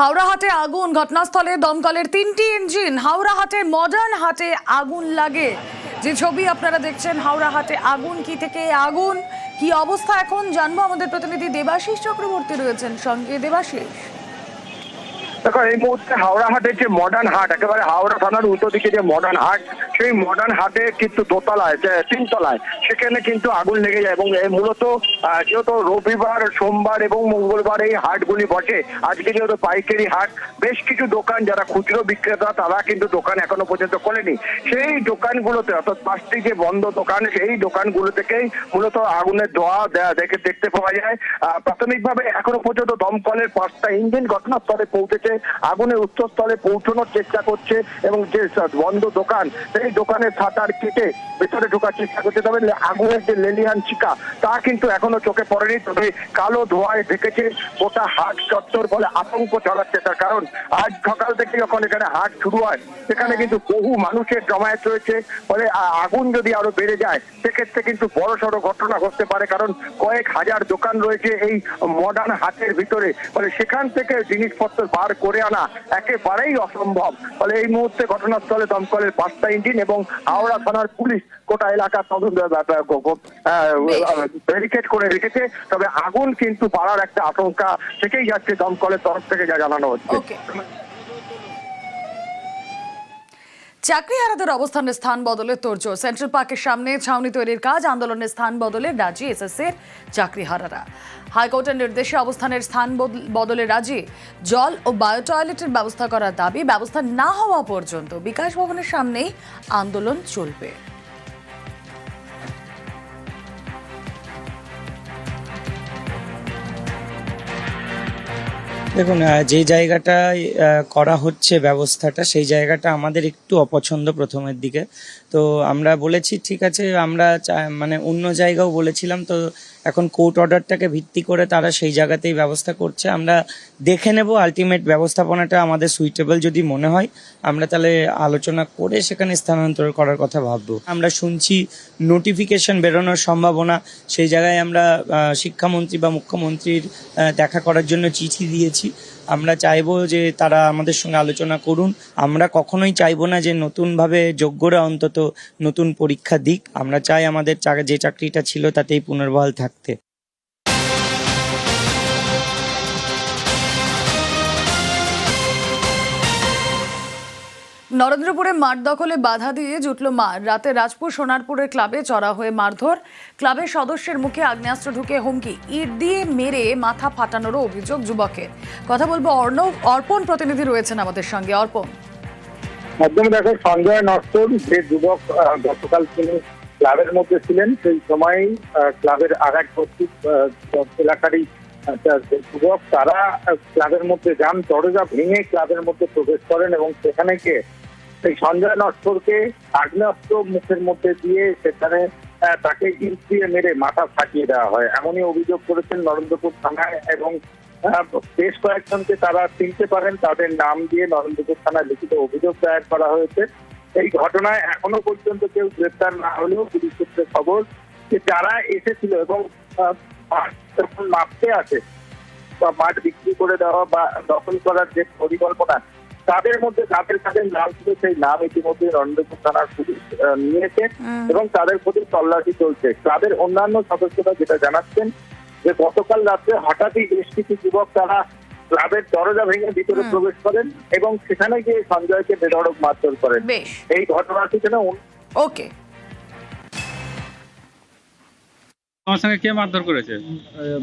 হাওড়াহাটে আগুন। ঘটনাস্থলে দমকলের তিনটি ইঞ্জিন। হাওড়াহাটের মডার্ন হাটে আগুন লাগে। যে ছবি আপনারা দেখছেন, হাওড়াহাটে আগুন, কি থেকে আগুন, কি অবস্থা এখন, জানব আমাদের প্রতিনিধি দেবাশিস চক্রবর্তী রয়েছেন সঙ্গে। দেবাশিস। দেখো, এই মুহূর্তে হাওড়া হাটের যে মডার্ন হাট, একেবারে হাওড়া থানার উল্টো দিকে যে মডার্ন হাট, সেই মডার্ন হাটে কিন্তু দোতলায় তিনতলায়, সেখানে কিন্তু আগুন লেগে যায় এবং মূলত যেহেতু রবিবার, সোমবার এবং মঙ্গলবার এই হাটগুলি বসে, আজকে যেহেতু পাইকারি হাট, বেশ কিছু দোকান যারা খুচরো বিক্রেতা, তারা কিন্তু দোকান এখনও পর্যন্ত খোলেনি। সেই দোকানগুলোতে, অর্থাৎ পাঁচটি যে বন্ধ দোকান, সেই দোকানগুলো থেকেই মূলত আগুনের ধোয়া দেখে, দেখতে পাওয়া যায়। প্রাথমিকভাবে এখনও পর্যন্ত দমকলের পাঁচটা ইঞ্জিন ঘটনাস্থলে পৌঁছেছে। আগুনের উচ্চস্থলে পৌঁছানোর চেষ্টা করছে এবং যে বন্ধ দোকান, সেই দোকানের ছাতার কেটে ভেতরে ঢোকার চেষ্টা করছে। তবে আগুনের যে লেলিহান চিকা তা কিন্তু এখনও চোখে পড়েনি। তবে কালো ধোঁয়ায় ঢেকেছে গোটা হাট চত্বর বলে আতঙ্ক ছড়াচ্ছে তার কারণ। আজ সকাল থেকে যখন এখানে হাট শুরু হয়, সেখানে কিন্তু বহু মানুষের জমায়েত রয়েছে ফলে আগুন যদি আরও বেড়ে যায়, সেক্ষেত্রে কিন্তু বড় সড়ো ঘটনা ঘটতে পারে। কারণ কয়েক হাজার দোকান রয়েছে এই মডার্ন হাটের ভিতরে। ফলে সেখান থেকে জিনিসপত্র বার করে আনা একেবারেই অসম্ভব। ফলে এই মুহূর্তে ঘটনাস্থলে দমকলের পাঁচটা ইঞ্জিন এবং হাওড়া থানার পুলিশ গোটা এলাকা তদন্ত ব্যারিকেড করে রেখেছে। তবে আগুন কিন্তু পাড়ার একটা আশঙ্কা থেকেই যাচ্ছে দমকলের তরফ থেকে যা জানানো হচ্ছে। ওকে চাকরিহারাদের অবস্থানের স্থান বদলে তোড়জোড় সেন্ট্রাল পার্কের সামনে ছাউনি তৈরির কাজ, আন্দোলনের স্থান বদলে রাজি এস এসের চাকরি হারারা হাইকোর্টের নির্দেশে অবস্থানের স্থান বদলে রাজি জল ও বায়ো টয়লেটের ব্যবস্থা করার দাবি। ব্যবস্থা না হওয়া পর্যন্ত বিকাশ ভবনের সামনেই আন্দোলন চলবে। দেখুন যে জায়গাটায় করা হচ্ছে ব্যবস্থাটা, সেই জায়গাটা আমাদের একটু অপছন্দ প্রথমের দিকে। তো আমরা বলেছি, ঠিক আছে, আমরা মানে অন্য জায়গাও বলেছিলাম, তো এখন কোর্ট অর্ডারটাকে ভিত্তি করে তারা সেই জায়গাতেই ব্যবস্থা করছে। আমরা দেখে নেব আলটিমেট ব্যবস্থাপনাটা আমাদের সুইটেবল যদি মনে হয়। আমরা তাহলে আলোচনা করে সেখানে স্থানান্তর করার কথা ভাববো। আমরা শুনছি নোটিফিকেশন বেরোনোর সম্ভাবনা। সেই জায়গায় আমরা শিক্ষামন্ত্রী বা মুখ্যমন্ত্রীর দেখা করার জন্য চিঠি দিয়েছি। আমরা চাইব যে তারা আমাদের সঙ্গে আলোচনা করুন। আমরা কখনোই চাইব না যে নতুনভাবে যোগ্যরা অন্তত নতুন পরীক্ষা দিক। আমরা চাই আমাদের যে চাকরিটা ছিল তাতেই পুনর্বহাল থাকতে। নরেন্দ্রপুরে মাঠ দখলে বাধা দিয়ে জুটল মার। রাতে রাজপুর সোনারপুরের ক্লাবে চড়া হয়ে মারধর। ক্লাবের সদস্যের মুখে আগ্নেয়াস্ত্র ঢুকে হুমকি, ইট দিয়ে মেরে মাথা ফাটানোরও অভিযোগ যুবকের। কথা বলব অর্ণব অর্পণ প্রতিনিধি রয়েছেন আমাদের সঙ্গে। অর্পণ। একদম দেখো, সঞ্জয় নষ্টর যে যুবক গতকাল তিনি ক্লাবের মধ্যে ছিলেন, সেই সময় ক্লাবের আর এক এলাকারই যুবক, তারা ক্লাবের মধ্যে যান, দরজা ভেঙে ক্লাবের মধ্যে প্রবেশ করেন এবং সেখানে গিয়ে সেই সঞ্জয় নষ্টরকে আগ্নেয়াস্ত্র মুখের মধ্যে দিয়ে সেখানে তাকে ইট দিয়ে মেরে মাথা ফাটিয়ে দেওয়া হয়। এমনই অভিযোগ করেছেন নরেন্দ্রপুর থানায় এবং বেশ কয়েকজনকে তারা চিনতে পারেন। তাদের নাম দিয়ে নরেন্দ্রপুর থানায় লিখিত অভিযোগ দায়ের করা হয়েছে। এই ঘটনায় এখনও পর্যন্ত কেউ গ্রেপ্তার না হলেও পুলিশ সূত্রে খবর যে যারা এসেছিল এবং মাপতে আসে বা মাঠ বিক্রি করে দেওয়া বা দখল করার যে পরিকল্পনা তাদের মধ্যে তাদের কাছে নাম ছিল সেই নাম ইতিমধ্যে নরেন্দ্রপুর থানার পুলিশ নিয়েছে এবং তাদের প্রতি তল্লাশি চলছে। ক্লাবের অন্যান্য সদস্যরা যেটা জানাচ্ছেন যে গতকাল রাত্রে হঠাৎই বেশ কিছু যুবক তারা ক্লাবের দরজা ভেঙে ভিতরে প্রবেশ করেন এবং সেখানে গিয়ে সঞ্জয়কে বেধড়ক মারধর করেন। এই ঘটনাটি যেন ওকে। তোমার সঙ্গে কে মারধর করেছে?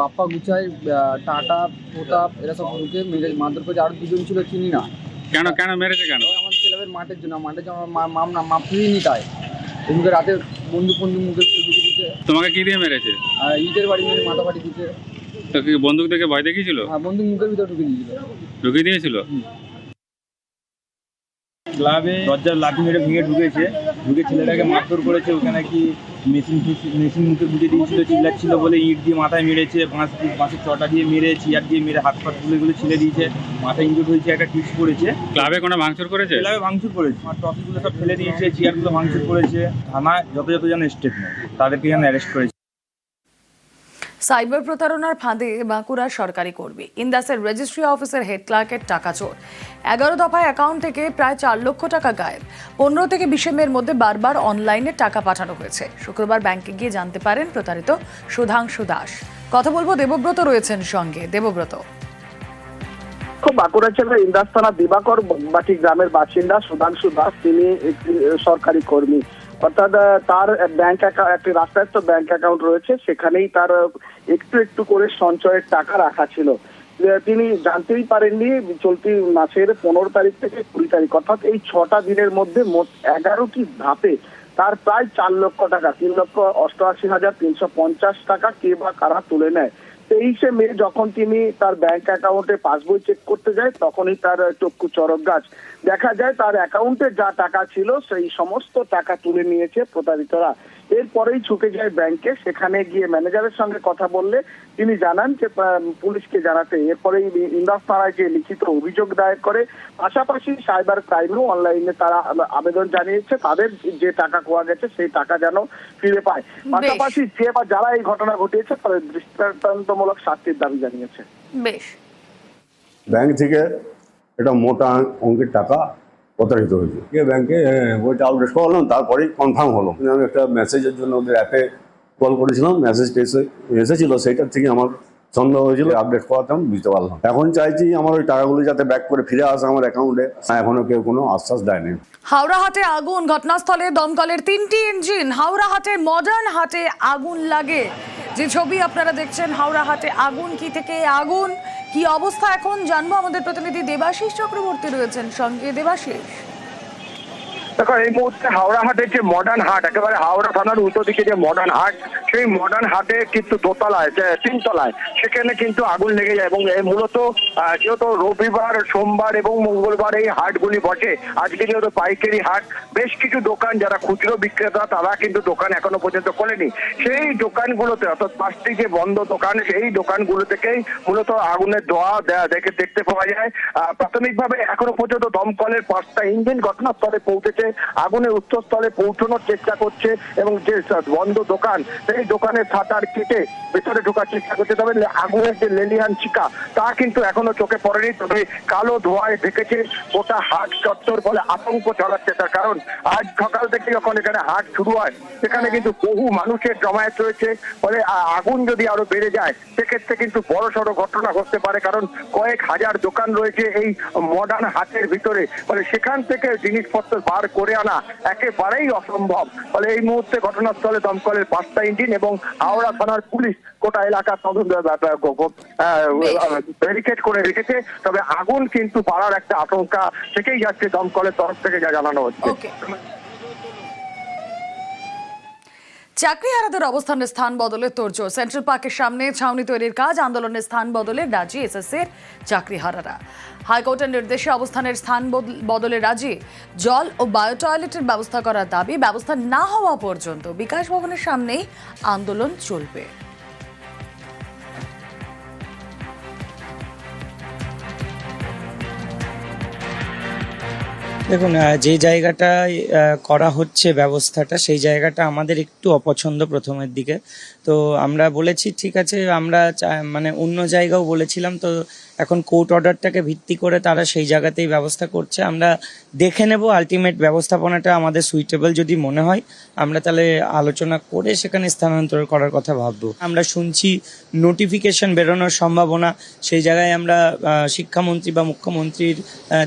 বাপ্পা গুচাই আহ, টাটা প্রতাপ এরা সব ঢুকে মেরে মারধর করেছে। আরও দুজন ছিল চিনি না। কেন কেন মেরেছে কেন? আমার ক্লাবের মাঠের জন্য মাঠের জন্য মাম না মাপিয়ে নি তাই এদিকে রাতে বন্ধু বন্দুক মুখে ঢুকে দিতে তোমাকে কি দিয়ে মেরেছে? আর ইটের বাড়ি মেরে মাথা বাড়ি দিতে। তো কি বন্দুক থেকে ভয় দেখিয়েছিল? আর বন্দুক মুখের ভিতরে ঢুকে দিয়েছিল। ঢুকিয়ে দিয়েছিল? ক্লাবে দরজার লাঠি মেরে ভেঙে ঢুকেছে। ঢুকে ছেলেটাকে মারধর করেছে ওখানে কি মেশিন মেশিন মুখে গুঁজে দিয়েছিল চিল্লাচ্ছিল বলে ইট দিয়ে মাথায় মেরেছে বাঁশ দিয়ে বাঁশের চটা দিয়ে মেরে চেয়ার দিয়ে মেরে হাত পাতগুলো গুলো ছিলে দিয়েছে মাথায় ইঞ্জুর হয়েছে একটা টিপস পড়েছে। ক্লাবে কোনো ভাঙচুর করেছে? ক্লাবে ভাঙচুর করেছে। আর ট্রফিগুলো সব ফেলে দিয়েছে চেয়ারগুলো ভাঙচুর করেছে। থানা যত যত যেন স্টেপ নেয় তাদেরকে যেন অ্যারেস্ট করেছে। সাইবার প্রতারণার ফাঁদে বাঁকুড়ার সরকারি কর্মী। ইন্দাসের রেজিস্ট্রি অফিসের হেড ক্লার্কের টাকা চোর। এগারো দফায় অ্যাকাউন্ট থেকে প্রায় চার লক্ষ টাকা গায়েব। পনেরো থেকে বিশে মের মধ্যে বারবার অনলাইনে টাকা পাঠানো হয়েছে। শুক্রবার ব্যাংকে গিয়ে জানতে পারেন প্রতারিত সুধাংশু দাস। কথা বলব দেবব্রত রয়েছেন সঙ্গে। দেবব্রত। বাঁকুড়া জেলার ইন্দাস থানা দিবাকর বাটি গ্রামের বাসিন্দা সুধাংশু দাস, তিনি একটি সরকারি কর্মী। অর্থাৎ তার ব্যাংক অ্যাকাউন্ট একটি রাষ্ট্রায়ত্ত ব্যাংক অ্যাকাউন্ট রয়েছে, সেখানেই তার একটু একটু করে সঞ্চয়ের টাকা রাখা ছিল। তিনি জানতেই পারেননি চলতি মাসের পনেরো তারিখ থেকে কুড়ি তারিখ, অর্থাৎ এই ছটা দিনের মধ্যে মোট এগারোটি ধাপে তার প্রায় চার লক্ষ টাকা, তিন লক্ষ অষ্টআশি হাজার তিনশো পঞ্চাশ টাকা কে বা কারা তুলে নেয়। তেইশে মে যখন তিনি তার ব্যাংক অ্যাকাউন্টে পাসবই চেক করতে যায়, তখনই তার চক্ষু চরক গাছ। দেখা যায় তার অ্যাকাউন্টে যা টাকা ছিল, সেই সমস্ত টাকা তুলে নিয়েছে প্রতারিতরা। এরপরেই ছুটে যায় ব্যাংকে। সেখানে গিয়ে ম্যানেজারের সঙ্গে কথা বললে তিনি জানান যে পুলিশকে জানাতে। এরপরেই ইন্দাস থানায় যে লিখিত অভিযোগ দায়ের করে পাশাপাশি সাইবার ক্রাইমেও অনলাইনে তারা আবেদন জানিয়েছে। তাদের যে টাকা খোয়া গেছে সেই টাকা যেন ফিরে পায়। পাশাপাশি যে বা যারা এই ঘটনা ঘটিয়েছে তাদের দৃষ্টান্তমূলক শাস্তির দাবি জানিয়েছে। বেশ। ব্যাংক থেকে এটা মোটা অঙ্কের টাকা প্রতারিত হয়েছে। গিয়ে ব্যাংকে হ্যাঁ, ওইটা আপডেট করলাম তারপরেই কনফার্ম হলো। আমি একটা মেসেজের জন্য ওদের অ্যাপে কল করেছিলাম মেসেজটা এসে এসেছিল সেইটার থেকে আমার সন্দেহ হয়েছিল আপডেট করাতাম বুঝতে পারলাম। এখন চাইছি আমার ওই টাকাগুলো যাতে ব্যাক করে ফিরে আসে আমার অ্যাকাউন্টে এখনও কেউ কোনো আশ্বাস দেয়নি। হাওড়াহাটে আগুন ঘটনাস্থলে দমকলের তিনটি ইঞ্জিন হাওড়াহাটের মডার্ন হাটে আগুন লাগে। যে ছবি আপনারা দেখছেন হাওড়াহাটে আগুন, কি থেকে আগুন, কি অবস্থা এখন জানব। আমাদের প্রতিনিধি দেবাশিস চক্রবর্তী রয়েছেন। সঙ্গে দেবাশিস। দেখো, এই মুহূর্তে হাওড়া হাটের যে মডার্ন হাট, একেবারে হাওড়া থানার উল্টো দিকে যে মডার্ন হাট, সেই মডার্ন হাটে কিন্তু দোতলায় তিনতলায়, সেখানে কিন্তু আগুন লেগে যায় এবং এই মূলত যেহেতু রবিবার, সোমবার এবং মঙ্গলবার এই হাটগুলি বসে, আজকে যেহেতু পাইকারি হাট, বেশ কিছু দোকান যারা খুচরো বিক্রেতা, তারা কিন্তু দোকান এখনও পর্যন্ত খোলেনি। সেই দোকানগুলোতে, অর্থাৎ পাঁচটি যে বন্ধ দোকান, সেই দোকানগুলো থেকেই মূলত আগুনের ধোয়া দেখে, দেখতে পাওয়া যায়। প্রাথমিকভাবে এখনও পর্যন্ত দমকলের পাঁচটা ইঞ্জিন ঘটনাস্থলে পৌঁছেছে। আগুনের উচ্চস্থলে পৌঁছানোর চেষ্টা করছে এবং যে বন্ধ দোকান, সেই দোকানের ছাতার কেটে ভেতরে ঢোকার চেষ্টা করছে। তবে আগুনের যে লেলিহান চিকা তা কিন্তু এখনও চোখে পড়েনি। তবে কালো ধোঁয়ায় ঢেকেছে গোটা হাট চত্বর বলে আতঙ্ক ছড়াচ্ছে তার কারণ। আজ সকাল থেকে যখন এখানে হাট শুরু হয়, সেখানে কিন্তু বহু মানুষের জমায়েত রয়েছে। ফলে আগুন যদি আরও বেড়ে যায়, সেক্ষেত্রে কিন্তু বড় সড়ো ঘটনা ঘটতে পারে। কারণ কয়েক হাজার দোকান রয়েছে এই মডার্ন হাটের ভিতরে। ফলে সেখান থেকে জিনিসপত্র বার করে আনা একেবারেই অসম্ভব। ফলে এই মুহূর্তে ঘটনাস্থলে দমকলের পাঁচটা ইঞ্জিন এবং হাওড়া থানার পুলিশ গোটা এলাকা তদন্ত ব্যারিকেড করে রেখেছে। তবে আগুন কিন্তু পাড়ার একটা আশঙ্কা থেকেই যাচ্ছে দমকলের তরফ থেকে যা জানানো হচ্ছে। চাকরিহারাদের অবস্থানের স্থান বদলে তোড়জোড় সেন্ট্রাল পার্কের সামনে ছাউনি তৈরির কাজ, আন্দোলনের স্থান বদলে রাজি এসএসএর চাকরিহারারা। হাইকোর্টের নির্দেশে অবস্থানের স্থান বদল- বদলে রাজি জল ও বায়ো টয়লেটের ব্যবস্থা করার দাবি। ব্যবস্থা না হওয়া পর্যন্ত বিকাশ ভবনের সামনেই আন্দোলন চলবে। দেখুন যে জায়গাটায় করা হচ্ছে ব্যবস্থাটা, সেই জায়গাটা আমাদের একটু অপছন্দ প্রথমের দিকে। তো আমরা বলেছি, ঠিক আছে, আমরা মানে অন্য জায়গাও বলেছিলাম, তো এখন কোর্ট অর্ডারটাকে ভিত্তি করে তারা সেই জায়গাতেই ব্যবস্থা করছে। আমরা দেখে নেব আলটিমেট ব্যবস্থাপনাটা আমাদের সুইটেবল যদি মনে হয়। আমরা তাহলে আলোচনা করে সেখানে স্থানান্তর করার কথা ভাববো। আমরা শুনছি নোটিফিকেশন বেরোনোর সম্ভাবনা। সেই জায়গায় আমরা শিক্ষামন্ত্রী বা মুখ্যমন্ত্রীর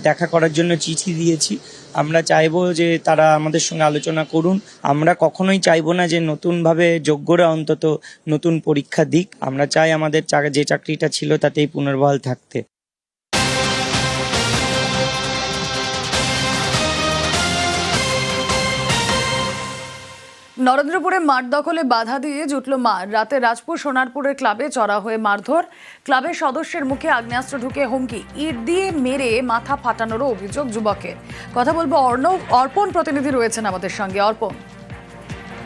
দেখা করার জন্য চিঠি দিয়েছি। আমরা চাইব যে তারা আমাদের সঙ্গে আলোচনা করুন। আমরা কখনোই চাইব না যে নতুনভাবে যোগ্যরা অন্তত নতুন পরীক্ষা দিক। আমরা চাই আমাদের যে চাকরিটা ছিল তাতেই পুনর্বহাল থাকতে। নরেন্দ্রপুরে মাঠ দখলে বাধা দিয়ে জুটল মার। রাতে রাজপুর সোনারপুরের ক্লাবে চড়া হয়ে মারধর। ক্লাবের সদস্যের মুখে আগ্নেয়াস্ত্র ঢুকে হুমকি, ইট দিয়ে মেরে মাথা ফাটানোরও অভিযোগ যুবকের। কথা বলব অর্ণব, অর্পণ প্রতিনিধি রয়েছেন আমাদের সঙ্গে। অর্পণ।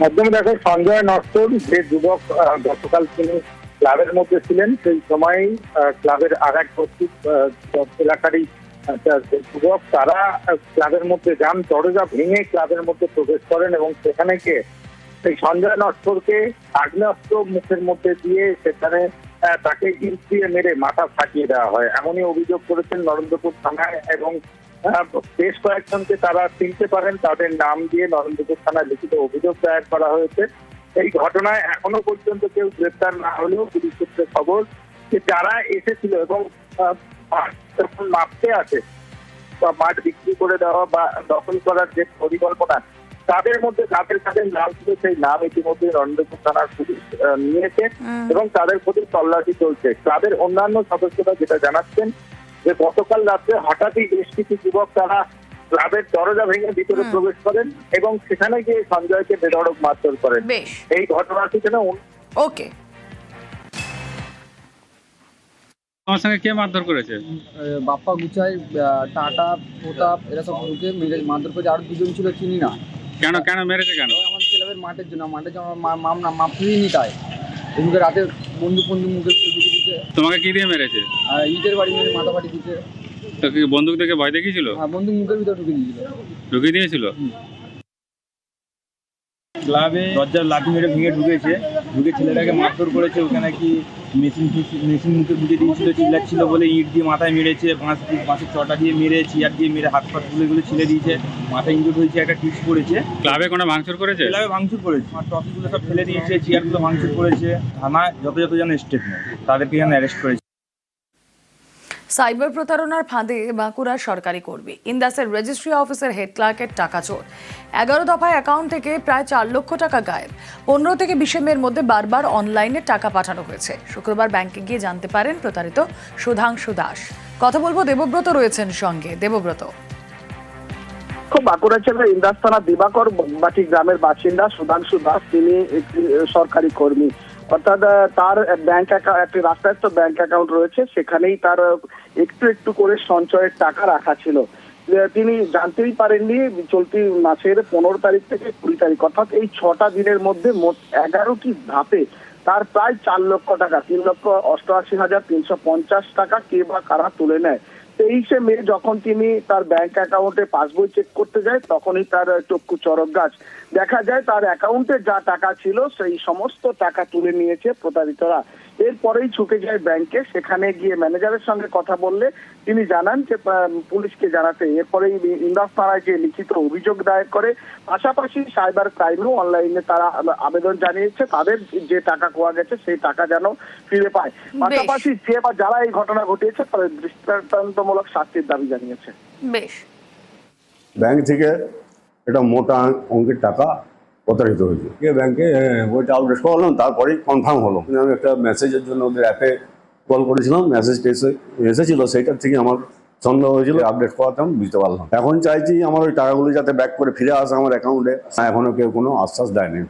একদম দেখো, সঞ্জয় নষ্টর যে যুবক গতকাল তিনি ক্লাবের মধ্যে ছিলেন। সেই সময় ক্লাবের আর এক এলাকারই যুবক, তারা ক্লাবের মধ্যে যান, দরজা ভেঙে ক্লাবের মধ্যে প্রবেশ করেন এবং সেখানে গিয়ে সেই সঞ্জয় নস্করকে আগ্নেয়াস্ত্র মুখের মধ্যে দিয়ে সেখানে তাকে ইট দিয়ে মেরে মাথা ফাটিয়ে দেওয়া হয়। এমনই অভিযোগ করেছেন নরেন্দ্রপুর থানায় এবং বেশ কয়েকজনকে তারা চিনতে পারেন। তাদের নাম দিয়ে নরেন্দ্রপুর থানায় লিখিত অভিযোগ দায়ের করা হয়েছে। এই ঘটনায় এখনও পর্যন্ত কেউ গ্রেপ্তার না হলেও পুলিশ সূত্রে খবর যে যারা এসেছিল এবং যখন মাপতে আসে বা মাঠ বিক্রি করে দেওয়া বা দখল করার যে পরিকল্পনা তাদের মধ্যে যাদের যাদের নাম ছিল সেই নাম ইতিমধ্যে রণদেপুর থানার পুলিশ নিয়েছে এবং তাদের প্রতি তল্লাশি চলছে। তাদের অন্যান্য সদস্যরা যেটা জানাচ্ছেন যে গতকাল রাত্রে হঠাৎই বেশ কিছু যুবক তারা ক্লাবের দরজা ভেঙে ভিতরে প্রবেশ করেন এবং সেখানে গিয়ে সঞ্জয়কে বেধড়ক মারধর করেন। এই ঘটনাটি যেন অন্য ওকে। তোমার সঙ্গে কে মারধর করেছে? বাপ্পা গুচাই আহ, টাটা প্রতাপ এরা সব মেরে মারধর করেছে। আর দুজন ছিল চিনি না। কেন কেন মেরেছে কেন? ওই আমাদের ক্লাবের মাঠের জন্য মাঠের জন্য আমার মা- মাম না নিতায় এদিকে রাতে বন্ধু বন্ধু মুখে ঢুকে তোমাকে কি দিয়ে মেরেছে? আর ইটের বাড়ি মেরে মাথা ফাটি দিচ্ছে তো কি বন্দুক দেখে ভয় দেখিয়েছিল? আর বন্ধু মুখের ভিতরে ঢুকে দিয়েছিল। ঢুকিয়ে দিয়েছিল? ক্লাবে দরজার লাঠি মেরে ভেঙে ঢুকেছে। ঢুকে ছেলেটাকে মারধর করেছে ওখানে কি মেশিন মেশিন মুখে গুঁজে দিয়েছিল চিল্লাচ্ছিল বলে ইট দিয়ে মাথায় মেরেছে বাঁশ দিয়ে বাঁশের চটা দিয়ে মেরে চেয়ার দিয়ে মেরে হাত পাত তুলে গুলো ছেড়ে দিয়েছে মাথায় ইঞ্জুর হয়েছে একটা টিপস পড়েছে। ক্লাবে কোনো ভাঙচুর করেছে? ক্লাবে ভাঙচুর করেছে। আর ট্রফিগুলো সব ফেলে দিয়েছে চেয়ারগুলো ভাঙচুর করেছে। থানা যত যত যেন স্টেপ নেয় তাদেরকে যেন অ্যারেস্ট করেছে। সাইবার প্রতারণার ফাঁদে বাঁকুড়ার সরকারি কর্মী। ইন্দাসের রেজিস্ট্রি অফিসের হেড ক্লার্কের টাকা চোর। এগারো দফায় অ্যাকাউন্ট থেকে প্রায় চার লক্ষ টাকা গায়েব। পনেরো থেকে বিশে মের মধ্যে বারবার অনলাইনে টাকা পাঠানো হয়েছে। শুক্রবার ব্যাংকে গিয়ে জানতে পারেন প্রতারিত সুধাংশু দাস। কথা বলব দেবব্রত রয়েছেন সঙ্গে। দেবব্রত। বাঁকুড়া জেলার ইন্দাস থানা দিবাকর বাটি গ্রামের বাসিন্দা সুধাংশু দাস, তিনি একটি সরকারি কর্মী। অর্থাৎ তার ব্যাংক একটি রাষ্ট্রায়ত্ত ব্যাংক অ্যাকাউন্ট রয়েছে, সেখানেই তার একটু একটু করে সঞ্চয়ের টাকা রাখা ছিল। তিনি জানতেই পারেননি চলতি মাসের পনেরো তারিখ থেকে কুড়ি তারিখ, অর্থাৎ এই ছটা দিনের মধ্যে মোট এগারোটি ধাপে তার প্রায় চার লক্ষ টাকা, তিন লক্ষ অষ্টআশি হাজার তিনশো পঞ্চাশ টাকা কে বা কারা তুলে নেয়। তেইশে মে যখন তিনি তার ব্যাংক অ্যাকাউন্টে পাসবই চেক করতে যায়, তখনই তার চক্ষু চরক গাছ। দেখা যায় তার অ্যাকাউন্টে যা টাকা ছিল, সেই সমস্ত টাকা তুলে নিয়েছে প্রতারিতরা। এরপরেই ছুটে যায় ব্যাংকে সেখানে গিয়ে ম্যানেজারের সঙ্গে কথা বললে তিনি জানান যে পুলিশকে জানাতে। এরপরেই ইন্দাস থানায় যে লিখিত অভিযোগ দায়ের করে পাশাপাশি সাইবার ক্রাইমেও অনলাইনে তারা আবেদন জানিয়েছে। তাদের যে টাকা খোয়া গেছে সেই টাকা যেন ফিরে পায়। পাশাপাশি যে বা যারা এই ঘটনা ঘটিয়েছে তাদের দৃষ্টান্তমূলক শাস্তির দাবি জানিয়েছে। বেশ। ব্যাংক থেকে এটা মোটা অঙ্কের টাকা প্রতারিত হয়েছে। গিয়ে ব্যাংকে ওইটা আপডেট করলাম, তারপরেই কনফার্ম হলো। আমি একটা মেসেজের জন্য ওদের অ্যাপে কল করেছিলাম মেসেজ এসে, এসেছিল, সেইটার থেকে আমার সন্দেহ হয়েছিল আপডেট করাতাম বুঝতে পারলাম। এখন চাইছি আমার ওই টাকাগুলো যাতে ব্যাক করে ফিরে আসে আমার অ্যাকাউন্টে এখনও কেউ কোনো আশ্বাস দেয়নি।